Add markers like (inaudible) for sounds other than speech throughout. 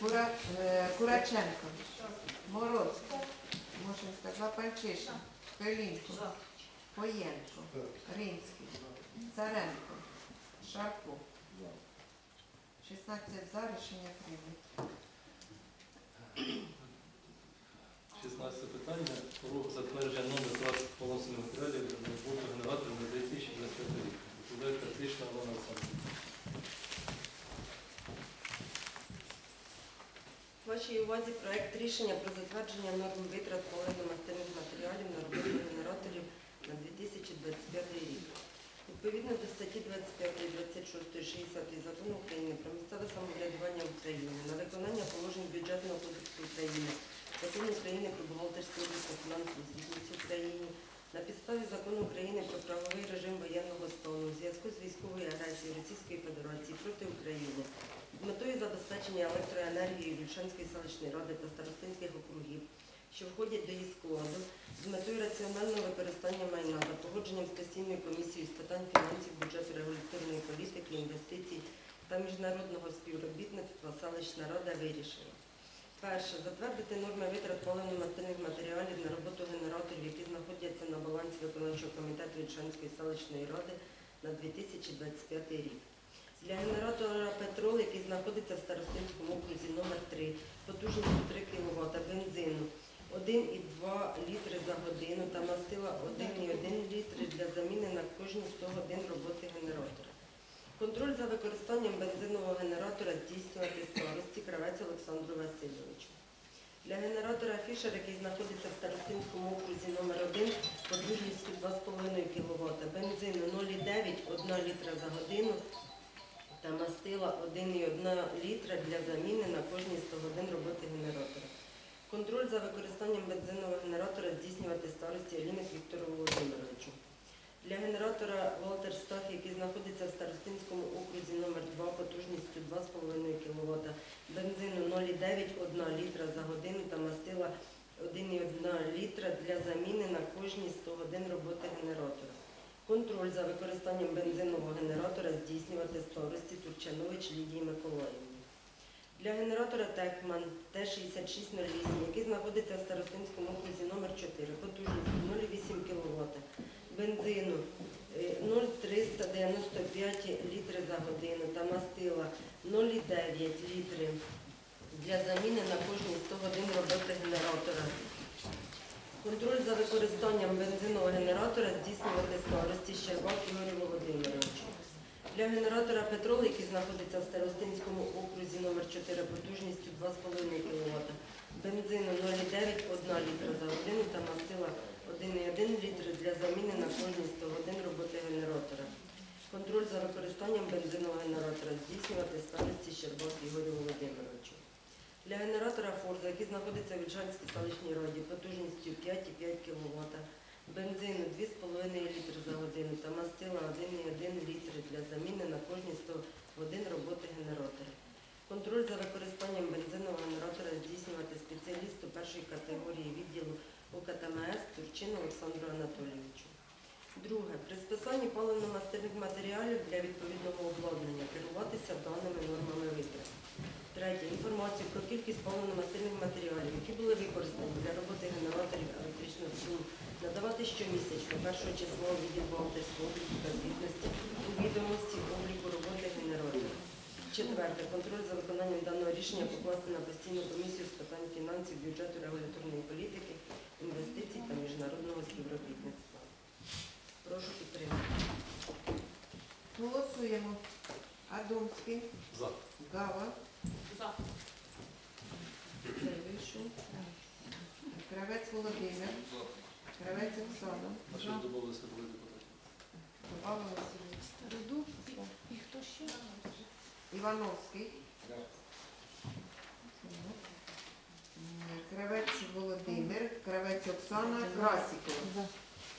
Кура, е, Кураченко. Мороз. Мошинська за Панчишин. Пилінко. Поєнко. Ринський. Царенко. Шарко. 16 за рішення прийнято. 16 питання про затвердження номер транспортних полосних матеріалів для роботи генераторів на 2025 рік. Доповідає Картишна Олена Олександрівна. Вашій увазі проект рішення про затвердження норм витрат паливно-мастильних матеріалів на роботу генераторів на 2025 рік. Відповідно до статті 25, 26, 60 Закону України про місцеве самоврядування України на виконання положень бюджетного кодексу України, Закону України про бухгалтерську та фінансову звітність в Україні, на підставі Закону України про правовий режим воєнного стану у зв'язку з військовою агресією Російської Федерації проти України з метою забезпечення електроенергією Вільшанської селищної ради та старостинських округів, що входять до її складу, з метою раціонального використання майна та погодженням з постійною комісією з питань фінансів, бюджету, регуляторної політики, інвестицій та міжнародного співробітництва селищна рада вирішила. Перше. Затвердити норми витрат паливно-мастильних матеріалів на роботу генераторів, які знаходяться на балансі виконавчого комітету Вільшанської селищної ради на 2025 рік. Для генератора Петрол, який знаходиться в Старостинському окрузі номер 3 потужністю 3 кВт бензину 1,2 літри за годину та мастила 1,1 літри для заміни на кожні 100 годин роботи генератора. Контроль за використанням бензинового генератора здійснювати старості кравець Олександру Васильовичу. Для генератора Фішер, який знаходиться в Старостинському окрузі номер 1 потужністю 2,5 кВт, бензину 0,9 1 літра за годину та мастила 1,1 літра для заміни на кожні 100 годин роботи генератора. Контроль за використанням бензинового генератора здійснювати старості Аліни Віктору Володимировичу. Для генератора Волтер Стах, який знаходиться в Старостинському окрузі номер 2 потужністю 2,5 кВт, бензину 0,9 1 літра за годину та мастила 1,1 літра для заміни на кожні 100 годин роботи генератора. Контроль за використанням бензинового генератора здійснювати старості Турчанович Лідії Миколаївні. Для генератора Техман Т-6608, який знаходиться в Старостинському окрузі номер 4 потужністю 0,8 кВт, бензину е, 0,395 літри за годину та мастила 0,9 літри для заміни на кожні 100 годин роботи генератора. Контроль за використанням бензинового генератора здійснювати старості Щербак Ігорю Володимировичу. Для генератора Петрол, який знаходиться в Старостинському окрузі номер 4 потужністю 2,5 кВт, бензину 0,9 1 літра за годину та мастила 1,1 літр для заміни на кожні 100 годин роботи генератора. Контроль за використанням бензинового генератора здійснювати старості Щербак Ігорю Володимировичу. Для генератора Форза, який знаходиться в Вільшанській селищній раді потужністю 5,5 кВт, бензину 2,5 літри за годину та мастила 1,1 літр для заміни на кожні 100 годин роботи генератора. Контроль за використанням бензинового генератора здійснювати спеціалісту першої категорії відділу УКТМС Турчину Олександру Анатолійовичу. Друге. При списанні паливно-мастильних матеріалів для відповідного обладнання керуватися даними нормами витрат. Третє. Інформацію про кількість паливно-мастильних матеріалів, які були використані для роботи генераторів електричних струм, надавати щомісячно першого числа у відділ бухгалтерського обліку та звітності у відомості обліку роботи генераторів. Четверте. Контроль за виконанням даного рішення покласти на постійну комісію з питань фінансів, бюджету, регуляторної політики, інвестицій та міжнародного співробітництва. Прошу підтримати. Голосуємо. Адомський. За. Гава. Кравець Володимир. Кравець Оксана. А ще домовилися двоє депутатів. Павло Васильович. Староду. І хто ще? Івановський. Кравець Володимир, Кравець Оксана, Красікова,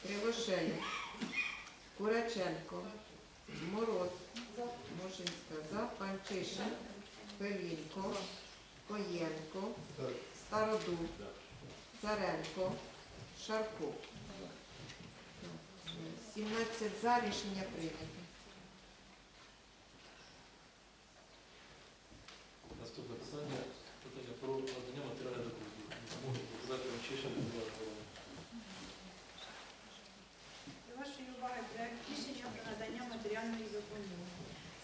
Кривошея, Кураченко, Мороз, Мошинська за, Панчишин, Пилінко, Коєнко, Стародуб, царенко, Шарко. 17 за рішення прийнято. Наступне питання питання про надання матеріальної допомоги показателям Чешини була голови. До вашої уваги проект рішення про надання матеріальної допомоги.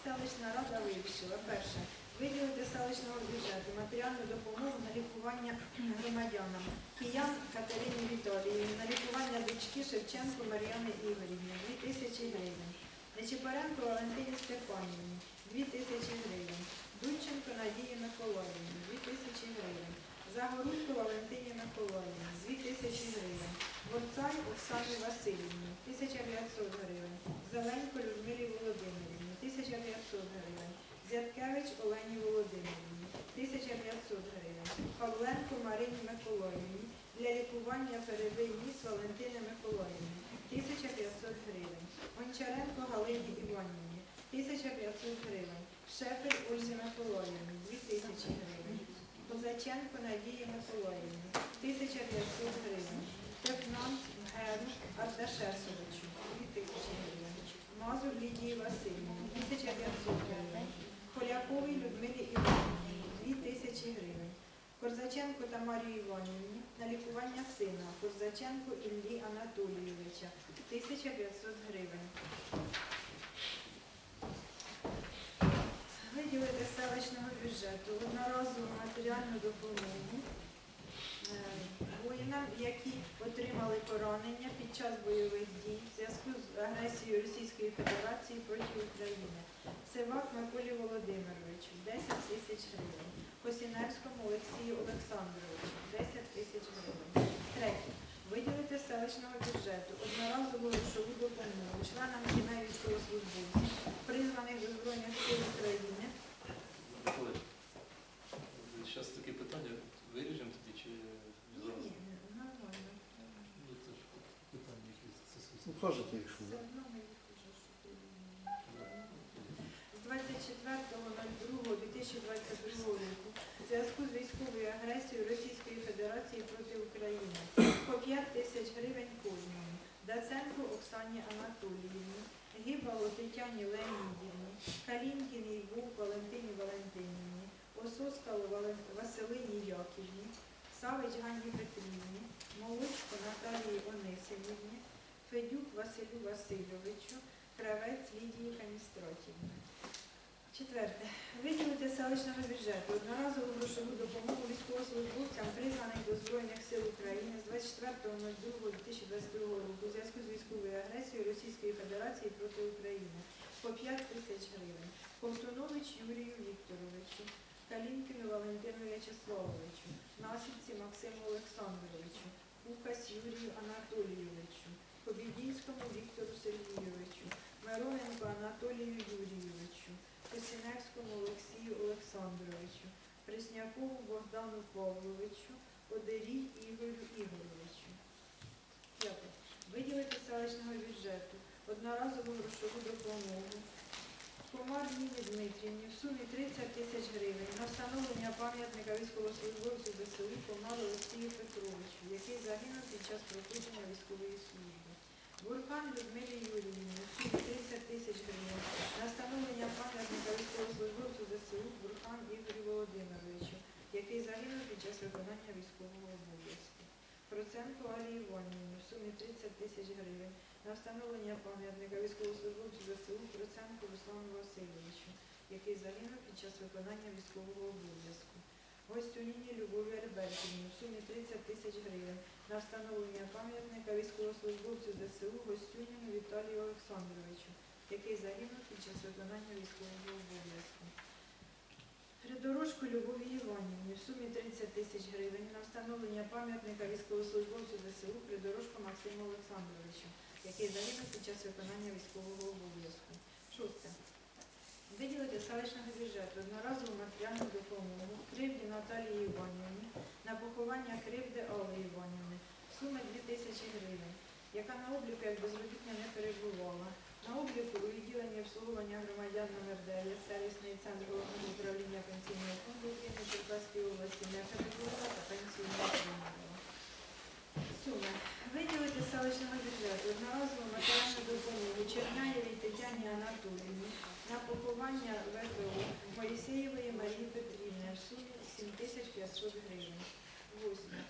Селищна рада вирішила перше. Виділити селищного бюджету матеріальну допомогу на лікування громадянам. Киян Катерині Віталіївні на лікування дочки Шевченко Мар'яни Ігорівни 2 тисячі гривень. Нечипаренко Валентині Степанівні 2 тисячі гривень. Дудченко Надії Миколаївні 2 тисячі гривень. Загорулько Валентині Миколаївні 2 тисячі гривень. Борцай Оксані Васильівні 1500 гривень. Зеленько Людмилі Володимирівні 1500 гривень. Зяткевич Олені Володимирівні 1500 гривень. Павленко Марині Миколаївні для лікування перебий ніс Валентини Миколаївні 1500 гривень. Гончаренко Галині Іванівні 1500 гривень. Шефель Ользі Миколаївні 2000 гривень. Козаченко Надії Миколаївні 1500 гривень. Технанц Геру Ардашесовичу 2000 гривень. Мазур Лідії Васильівні 1500 гривень. Поляковій Людмилі Іванівні 2000 гривень. Корзаченко Тамарі Іванівні на лікування сина. Корзаченко Іллі Анатолійовича 1500 гривень. Виділити селищного бюджету одноразову матеріальну допомогу е, воїнам, які отримали поранення під час бойових дій в зв'язку з агресією Російської Федерації проти України. Сивак Миколі Володимировичу 10 тисяч гривень. Косіневському Олексію Олександровичу 10 тисяч гривень. Третє. Виділити з селищного бюджету одноразову грошову допомогу членам сімей військовослужбовців, призваних до Збройних сил України Зараз таке питання виріжемо тоді чи зараз? ні, нормально. Ну, це ж питання якісь Ну, кажете, якщо. 24.02.2022 року в зв'язку з військовою агресією Російської Федерації проти України по 5 тисяч гривень кожному. Даценко Оксані Анатоліївні, Гібало Тетяні Леонідівні, Калінкіній Вовк Валентині Валентинівні, Ососкало Василині Яківні, Савич Ганні Петрівні, Молочко Наталії Онисимівні, Федюк Василю Васильовичу, Кравець Лідії Каністратівні. Четверте. Виділити селищного бюджету одноразову грошову допомогу військовослужбовцям, призваних до Збройних сил України з 24.02.2022 року у зв'язку з військовою агресією Російської Федерації проти України по 5 тисяч гривень. Ковтунович Юрію Вікторовичу, Калінкіну Валентину В'ячеславовичу, Насідці Максиму Олександровичу, Кукась Юрію Анатолійовичу, Побідінському Віктору Сергійовичу, Мироненко Анатолію Юрійовичу, Косіневському Олексію Олександровичу, Преснякову Богдану Павловичу, Одерій Ігорю Ігоровичу. Виділити селищного бюджету одноразову грошову допомогу Комар Ніні Дмитрівні в сумі 30 тисяч гривень на встановлення пам'ятника військовослужбовцю ЗСУ Комару Олексію Петровичу, який загинув під час проходження військової служби. Бурхан Людмилі Юріївні в сумі 30 тисяч гривень на встановлення пам'ятника військовослужбовцю ЗСУ Бурхан Ігорю Володимировичу, який загинув під час виконання військового обов'язку. Проценко Алі Іванівні в сумі 30 тисяч гривень на встановлення пам'ятника військовослужбовцю ЗСУ Проценку Руслану Васильовичу, який загинув під час виконання військового обов'язку. Гостюніні Любові Альбертівні в сумі 30 тисяч гривень на встановлення пам'ятника військовослужбовцю ЗСУ Гостюніну Віталію Олександровичу, який загинув під час виконання військового обов'язку. Придорожку Любові Іванівні в сумі 30 тисяч гривень на встановлення пам'ятника військовослужбовцю ЗСУ Придорожку Максиму Олександровичу, який загинув під час виконання військового обов'язку. Шосте. Виділити селищного бюджету одноразову матеріальну допомогу кривді Наталії Іванівні на поховання кривди Алли Іванівни в сумі 2 тисячі гривень, яка на обліку як безробітня не перебувала. На обліку у відділенні обслуговування громадян номер 9 сервісний центр головного управління пенсійного фонду України Черкаської області не перебувала та пенсію не отримувала. Суми. Виділити з селищного бюджету одноразову матеріальну допомогу Черняєвій Тетяні на поховання ВПО Моїсеєвої Марії Петрівни в сумі 7500 гривень. Восьме.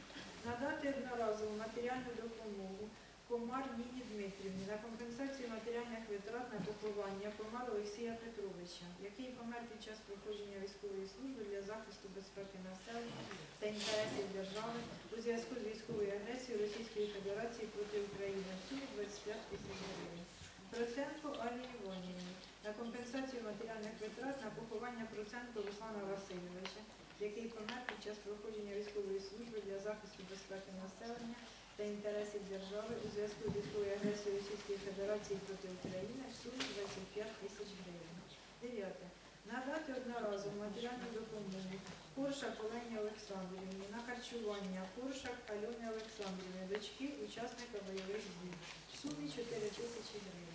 Надати одноразову матеріальну допомогу Комар Ніні Дмитрівні на компенсацію матеріальних витрат на поховання Комар Олексія Петровича, який помер під час проходження військової служби для захисту безпеки населення та інтересів держави у зв'язку з військовою агресією Російської Федерації проти України в сумі 25 тисяч гривень. Проценко Аллі Іванівні на компенсацію матеріальних витрат на поховання Проценко Руслана Васильовича, який помер під час проходження військової служби для захисту безпеки населення та інтересів держави у зв'язку з військовою агресією Російської Федерації проти України в сумі 25 тисяч гривень. Дев'яте. Надати одноразову матеріальну допомогу Коршак Олені Олександрівні на харчування Коршак Альони Олександрівни, дочки учасника бойових дій в сумі 4 тисячі гривень.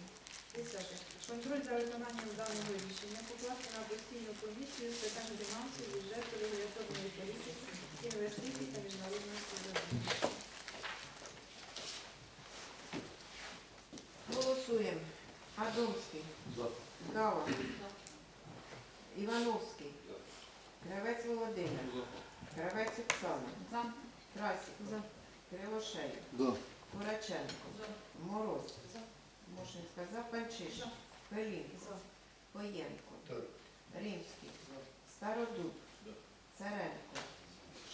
Десяте. Контроль за виконанням даного рішення покласти на постійну комісію з питань фінансів, бюджету, регуляторної політики, інвестицій та міжнародного співробітництва. Голосуємо. Адомський. За. Гала. Івановський. Кравець Володимир. Кравець Оксана. За. Красик. Кривошей. Кураченко. Мороз. Мошинська за. Панчишин. Пелінко. Коєнко. Римський. Стародуб. Царенко.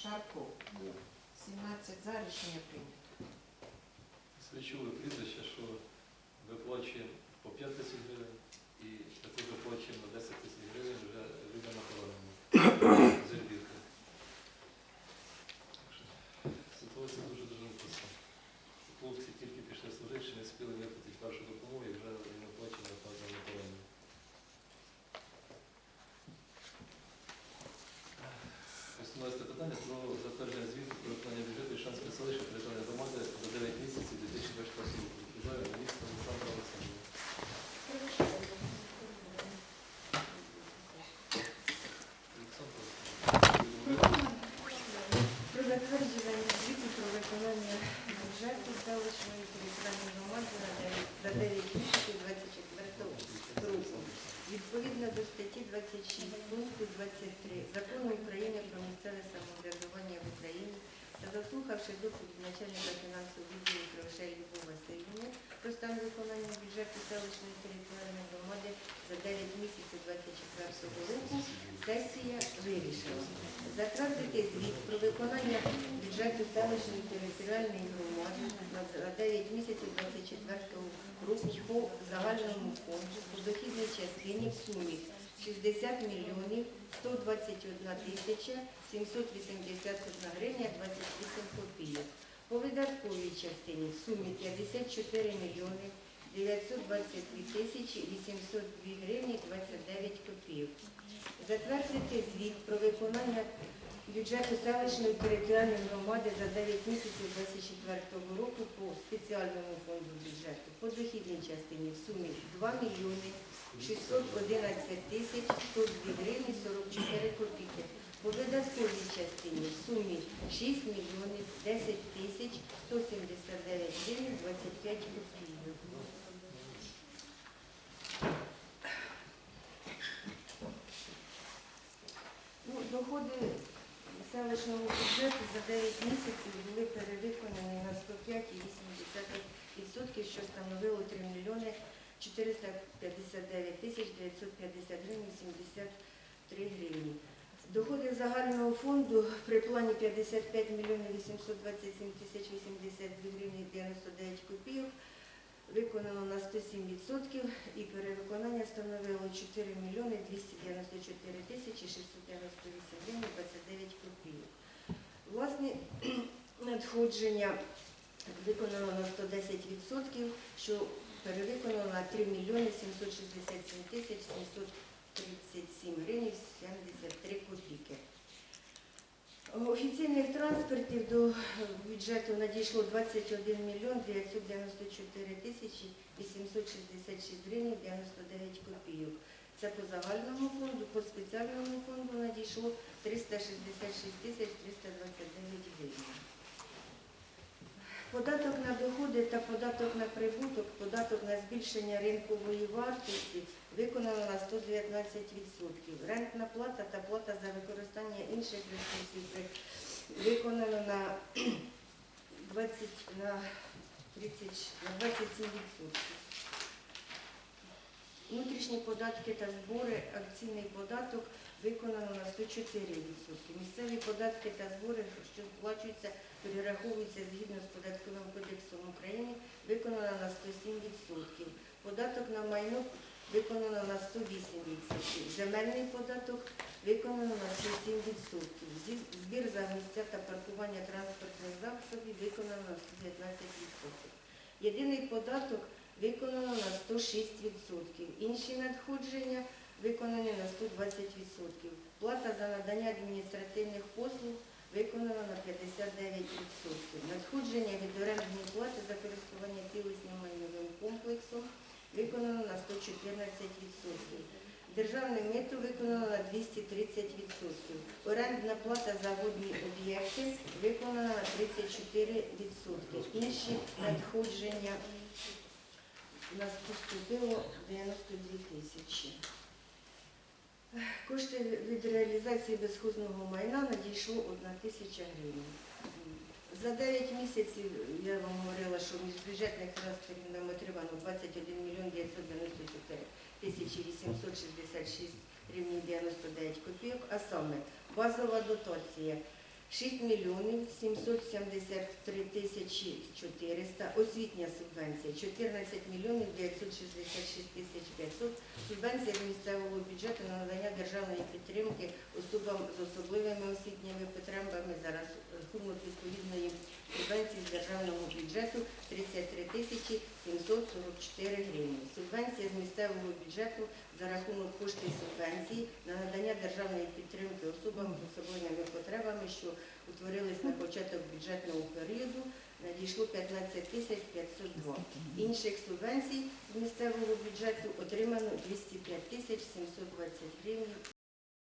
Шарко. 17 за. Рішення прийнято. Свічове прізвище, що виплачує по 5 тисяч гривень і також виплачуємо на 10 тисяч гривень вже людям на поранення. (coughs) З Ельбірки. Так що Ситуація дуже дуже непроста. Хлопці тільки пішли служити, ще не спіли виплатити першу допомогу і вже не оплачена на поранення. Основне питання про затвердження звіту про виконання бюджету Ішанської селища територіальної громади за 9 місяців 2024 року. Відповідає міністр Олександр Олександрович. Олександр Олександрович. Про затвердження звіту про виконання бюджету селищної територіальної громади на 9 за 9 місяців 24 року. Відповідно до статті 26 пункту 23 Закону України про місцеве самоврядування заслухавши доповідь начальника фінансового відділу Кривошей Любов Васильівни про стан виконання бюджету селищної територіальної громади за 9 місяців 24 року, сесія вирішила затвердити звіт про виконання бюджету селищної територіальної громади на 9 місяців 24 року по загальному фонду у дохідній частині в сумі 60 мільйонів 121 тисяча 781 гривня 28 копійок. По видатковій частині в сумі 54 мільйони 922 тисячі 802 гривні 29 копійок. Затвердити звіт про виконання бюджету селищної територіальної громади за 9 місяців 2024 року по спеціальному фонду бюджету по дохідній частині в сумі 2 мільйони 611 тисяч 102 гривні 44 копійки. По видатковій частині в сумі 6 мільйонів 10 тисяч 179 гривень 25 копійок. Ну, доходи селищного бюджету за 9 місяців були перевиконані на 105,8%, що становило 3 мільйони 459 тисяч 950 гривень 73 гривні. Доходи загального фонду при плані 55 мільйонів 827 тисяч 82 гривні 99 копійок виконано на 107% і перевиконання становило 4 мільйони 294 тисячі 698 гривень 29 копійок. Власне, (clears throat) надходження виконано на 110%, що перевиконано на 3 мільйони 767 тисяч 737 гривень 73 копійки. Офіційних транспортів до бюджету надійшло 21 мільйон 994 тисячі 866 гривень 99 копійок. Це по загальному фонду, по спеціальному фонду надійшло 366 тисяч 329 гривень. Податок на доходи та податок на прибуток, податок на збільшення ринкової вартості виконано на 119%. Рентна плата та плата за використання інших ресурсів виконано на (clears throat) 20 на 30, на 27%. Внутрішні податки та збори, акційний податок виконано на 104%. Місцеві податки та збори, що сплачуються, перераховуються згідно з податковим кодексом України, виконано на 107%. Податок на майно виконано на 108%. Земельний податок виконано на 67%. Збір за місця та паркування транспортних засобів виконано на 119%. Єдиний податок виконано на 106%. Інші надходження виконані на 120%. Плата за надання адміністративних послуг виконана на 59%. Надходження від орендної плати за користування цілісним майновим комплексом виконано на 114%. Державне мито виконано на 230%. Орендна плата за водні об'єкти виконана на 34%. Інші надходження у нас поступило 92 тисячі. Кошти від реалізації безхозного майна надійшло 1 тисяча гривень. За 9 місяців я вам говорила, що міжбюджетних трансферів нам отримано 21 мільйон 994 тисячі 866 рівні 99 копійок, а саме базова дотація 6 мільйонів 773 тисячі 400, освітня субвенція 14 мільйонів 966 тисяч 500, субвенція місцевого бюджету на надання державної підтримки особам з особливими освітніми потребами за рахунок відповідної субвенції з державного бюджету 33 тисячі 744 гривні. Субвенція з місцевого бюджету за рахунок коштів субвенцій на надання державної підтримки особам з особливими потребами, що утворились на початок бюджетного періоду, надійшло 15 тисяч 502. Інших субвенцій з місцевого бюджету отримано 205 тисяч 720 гривень